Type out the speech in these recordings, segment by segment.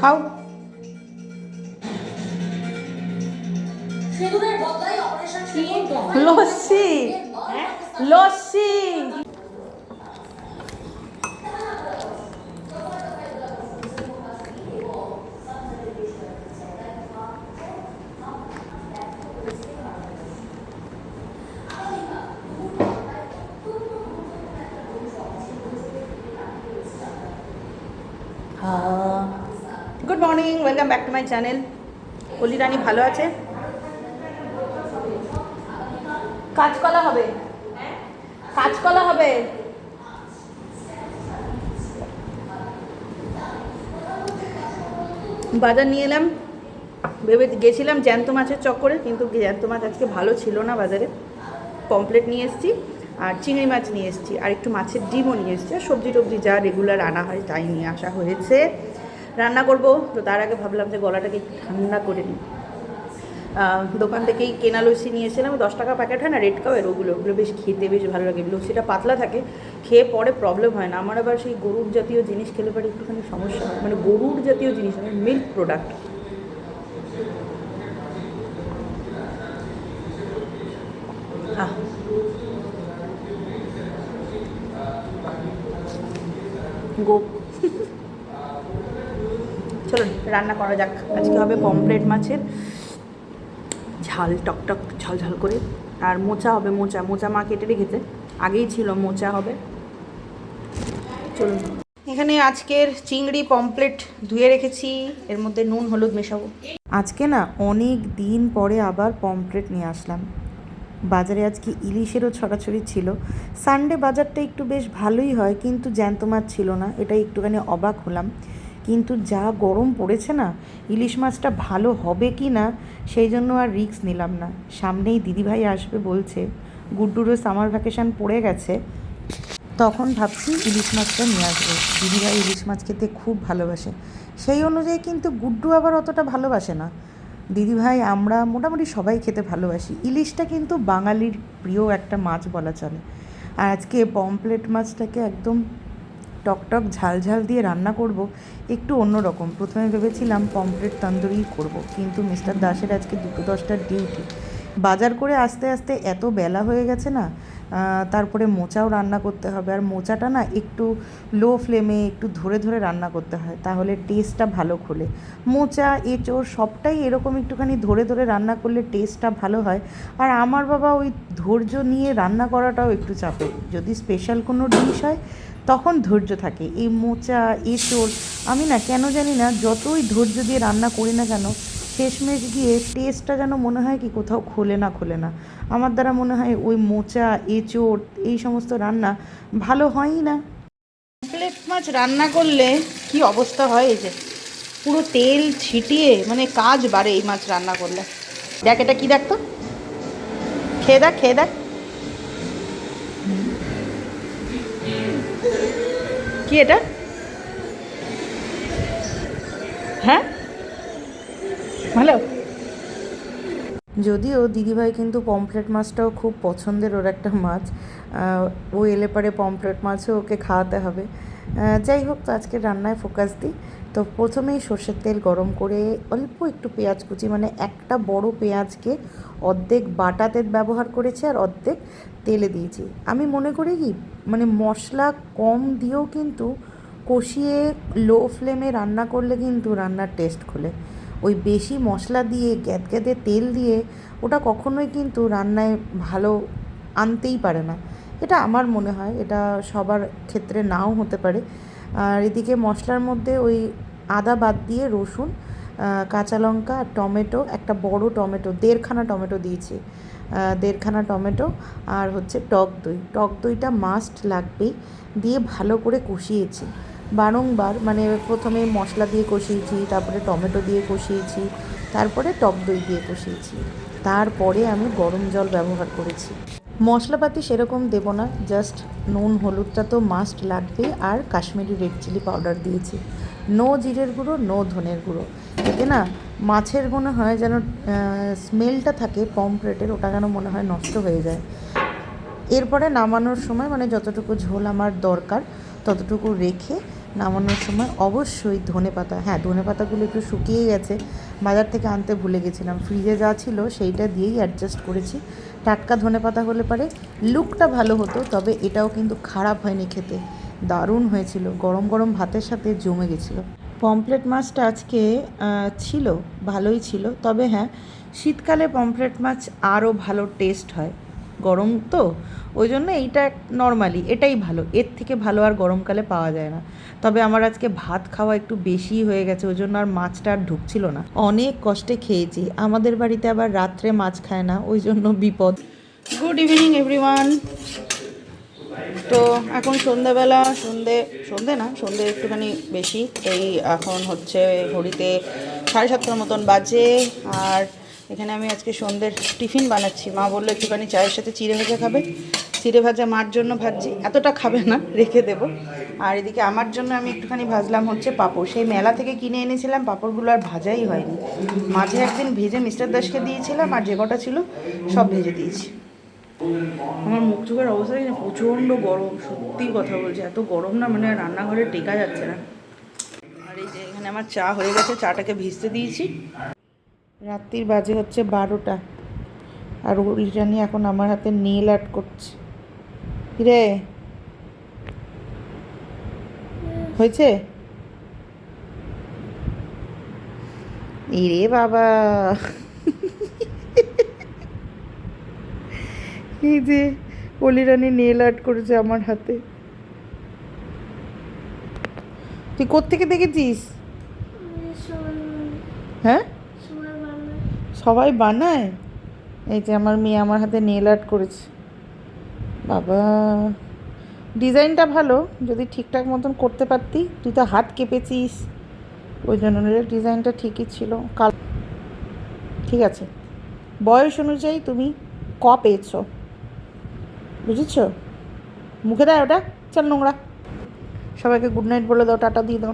খাও সিঁদুরের বদলায় অপারেশন সিঁদুর lassi lassi good Morning welcome back to my channel Oli Rani ভালো আছে? কাঁচকলা হবে। কাঁচকলা হবে। বাজার নিয়ে এলাম। ভেবে গেছিলাম জ্যান্ত মাছের চক্করে, কিন্তু জ্যান্ত মাছ আজকে ভালো ছিল না বাজারে। পমপ্লেট নিয়ে এসেছি, আর চিংড়ি মাছ নিয়ে এসেছি, আর একটু মাছের ডিমও নিয়ে এসেছি। আর সবজি টবজি যা রেগুলার আনা হয় তাই নিয়ে আসা হয়েছে। রান্না করব। তো তার আগে ভাবলাম যে গলাটাকে ঠান্ডা করে নিই। দোকান থেকেই কেনা লস্যি এসেছিলাম দশ টাকা প্যাকেট হয় না রেড কাপের ওগুলো। ওগুলো বেশ খেতে বেশ ভালো লাগে। লস্যিটা পাতলা থাকে, খেয়ে পরে প্রবলেম হয় না। আমার আবার সেই গরুর জাতীয় জিনিস খেলে পরে একটুখানি সমস্যা হয়। মানে গরুর জাতীয় জিনিস মানে মিল্ক প্রোডাক্ট গো চলুন রান্না করা যাক। আজকে হবে পমপ্লেট মাছের। ঝাল টকটক ঝাল ঝাল করে। আর মোচা হবে, মোচা। মোচা মা কেটে রেখেছে। আগেই ছিল, মোচা হবে। চলুন। এখানে আজকের চিংড়ি পমপ্লেট ধুয়ে রেখেছি। এর মধ্যে নুন, হলুদ মেশাবো। আজকে না অনেক দিন পরে আবার পমফ্রেট নিয়ে আসলাম। বাজারে আজকে ইলিশেরও ছড়াছড়ি ছিল। সানডে বাজারটা একটু বেশ ভালোই হয়, কিন্তু জ্যান্ত মাছ ছিল না। এটা একটুখানি অবাক হলাম। কিন্তু যা গরম পড়েছে না, ইলিশ মাছটা ভালো হবে কি না, সেই জন্য আর রিস্ক নিলাম না। সামনেই দিদিভাই আসবে বলছে গুড্ডুরও সামার ভ্যাকেশন পড়ে গেছে। তখন ভাবছি ইলিশ মাছটা নিয়ে আসব। দিদিভাই ইলিশ মাছ খেতে খুব ভালোবাসে। সেই অনুযায়ী কিন্তু গুড্ডু আবার অতটা ভালোবাসে না। দিদিভাই, আমরা মোটামুটি সবাই খেতে ভালোবাসি। ইলিশটা কিন্তু বাঙালির প্রিয় একটা মাছ বলা চলে। আর আজকে পমপ্লেট মাছটাকে একদম টকটক ঝালঝাল ঝাল দিয়ে রান্না করব, একটু অন্যরকম প্রথমে ভেবেছিলাম পমফ্রেট তন্দুরি করব, কিন্তু মিস্টার দাসের আজকে দুটো দশটার ডিউটি। বাজার করে আস্তে আস্তে এত বেলা হয়ে গেছে না তারপরে মোচাও রান্না করতে হবে। আর মোচাটা না একটু লো ফ্লেমে একটু ধরে ধরে রান্না করতে হয়, তাহলে টেস্টটা ভালো খোলে। মোচা, এঁচোড় সবটাই এরকম একটুখানি ধরে ধরে রান্না করলে টেস্টটা ভালো হয়। আর আমার বাবা ওই ধৈর্য নিয়ে রান্না করাটাও একটু চাপের যদি স্পেশাল কোনো ডিশ হয়, তখন ধৈর্য থাকে। এই মোচা, এঁচোড়, আমি না কেন জানি না, যতই ধৈর্য দিয়ে রান্না করি না কেন, শেষমেশ গিয়ে টেস্টটা যেন মনে হয় কি কোথাও খোলে না খোলে না। আমার দ্বারা মনে হয় ওই মোচা, এঁচোড়, এই সমস্ত রান্না ভালো হয়ই না। পমপ্লেট মাছ রান্না করলে কি অবস্থা হয় এই যে? পুরো তেল ছিটিয়ে মানে কাজ বাড়ে এই মাছ রান্না করলে। দেখ, এটা কি দেখ তো? খেয়ে দেখ খেয়ে দেখ। কি এটা? হ্যাঁ? ভালো যদিও দিদিভাই কিন্তু পমফ্রেট মাছটাও খুব পছন্দের ওর একটা মাছ। ও এলে পরে পমফ্রেট মাছও ওকে খাওয়াতে হবে। যাই হোক, তো আজকে রান্নায় ফোকাস দিই। তো প্রথমেই সর্ষের তেল গরম করে অল্প একটু পেঁয়াজ কুচি মানে একটা বড় পেঁয়াজকে অর্ধেক বাটা তেল ব্যবহার করেছি আর অর্ধেক তেলে দিয়েছি। আমি মনে করি কি মানে মশলা কম দিয়েও কিন্তু কষিয়ে লো ফ্লেমে রান্না করলে কিন্তু রান্নার টেস্ট খোলে। ওই বেশি মশলা দিয়ে গ্যাদগ্যাদে তেল দিয়ে ওটা কখনোই কিন্তু রান্নায় ভালো আনতেই পারে না। এটা আমার মনে হয়, এটা সবার ক্ষেত্রে নাও হতে পারে। আর এদিকে মশলার মধ্যে ওই আদা বাদ দিয়ে রসুন কাঁচা লঙ্কা আর টমেটো, একটা বড় টমেটো, দেড়খানা টমেটো দিয়েছি। দেড়খানা টমেটো আর হচ্ছে টক দই। টক দইটা মাস্ট লাগবেই, দিয়ে ভালো করে কষিয়েছি। বারংবার মানে প্রথমে মশলা দিয়ে কষিয়েছি, তারপরে টমেটো দিয়ে কষিয়েছি, তারপরে টক দই দিয়ে কষিয়েছি। তারপরে আমি গরম জল ব্যবহার করেছি। মশলাপাতি সেরকম দেব না, জাস্ট নুন, হলুদটা তো মাস্ট লাগবে আর কাশ্মীরি রেড চিলি পাউডার দিয়েছি। নো জিরের গুঁড়ো নো ধনের গুঁড়ো। এতে না মাছের মনে হয় যেন স্মেলটা থাকে পমপ্লেটের ওটা যেন মনে হয় নষ্ট হয়ে যায়। এরপরে নামানোর সময় মানে যতটুকু ঝোল আমার দরকার, ততটুকু রেখে নামানোর সময় অবশ্যই ধনে পাতা হ্যাঁ ধনে পাতাগুলো একটু শুকিয়ে গেছে। বাজার থেকে আনতে ভুলে গেছিলাম। ফ্রিজে যা ছিল সেইটা দিয়েই অ্যাডজাস্ট করেছি। টাটকা ধনে পাতা হলে পারে লুকটা ভালো হতো, তবে এটাও কিন্তু খারাপ হয়নি খেতে। দারুণ হয়েছিল। গরম গরম ভাতের সাথে জমে গেছিল। পমপ্লেট মাছটা আজকে ছিল, ভালোই ছিল। তবে হ্যাঁ শীতকালে পমপ্লেট মাছ আরও ভালো টেস্ট হয়। গরম তো, ওই জন্য এইটা নর্মালি এটাই ভালো। এর থেকে ভালো আর গরমকালে পাওয়া যায় না। তবে আমার আজকে ভাত খাওয়া একটু বেশি হয়ে গেছে, ওই জন্য আর মাছটা আর ঢুকছিল না। অনেক কষ্টে খেয়েছি। আমাদের বাড়িতে আবার রাত্রে মাছ খায় না, ওই জন্য বিপদ। গুড ইভিনিং এভরিওয়ান তো এখন সন্ধ্যাবেলা, সন্ধে সন্ধে না, সন্ধে একটুখানি বেশি। এই এখন হচ্ছে ঘড়িতে সাড়ে সাতটার মতন বাজে, আর এখানে আমি আজকে সন্ধ্যের টিফিন বানাচ্ছি। মা বলল, একটুখানি চায়ের সাথে চিড়ে ভাজা খাবে? চিড়ে ভাজা মার জন্য ভাজছি। এতটা খাবে না, রেখে দেবো। আর এদিকে আমার জন্য আমি একটুখানি ভাজলাম হচ্ছে পাঁপড়। সেই মেলা থেকে কিনে এনেছিলাম, পাঁপড়গুলো আর ভাজাই হয়নি। মাঝে একদিন ভেজে মিস্টার দাসকে দিয়েছিলাম, আর যে কটা ছিল সব ভেজে দিয়েছি। আমার মুখ চোখের অবস্থা দেখি প্রচণ্ড গরম। সত্যি কথা বলছি, এত গরম না মানে রান্নাঘরে টেকা যাচ্ছে না। আর এই যে এখানে আমার চা হয়ে গেছে, চাটাকে ভিজতে দিয়েছি। রাত্রির বাজে হচ্ছে বারোটা। আর ওলিটা নিয়ে এখন আমার হাতে নেল আর্ট করছে। রে হয়েছে? ইরে বাবা। এই যে অলিরানি নেল আর্ট করেছে আমার হাতে। তুই কোত্থেকে দেখেছিস? হ্যাঁ? সবাই বানায়? এই যে আমার মেয়ে আমার হাতে নেল আর্ট করেছে। বাবা, ডিজাইনটা ভালো, যদি ঠিকঠাক মতন করতে পারতি। তুই তো হাত কেঁপেছিস। ওই জন্য ডিজাইনটা ঠিকই ছিল। কাল ঠিক আছে। বয়স অনুযায়ী তুমি ক পেয়েছ? বুঝেছ? মুখে দেয় ওটা। চল নোংরা। সবাইকে গুড নাইট বলে দাও, টাটা দিয়ে দাও।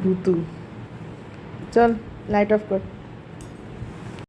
ভুতু চল লাইট অফ কর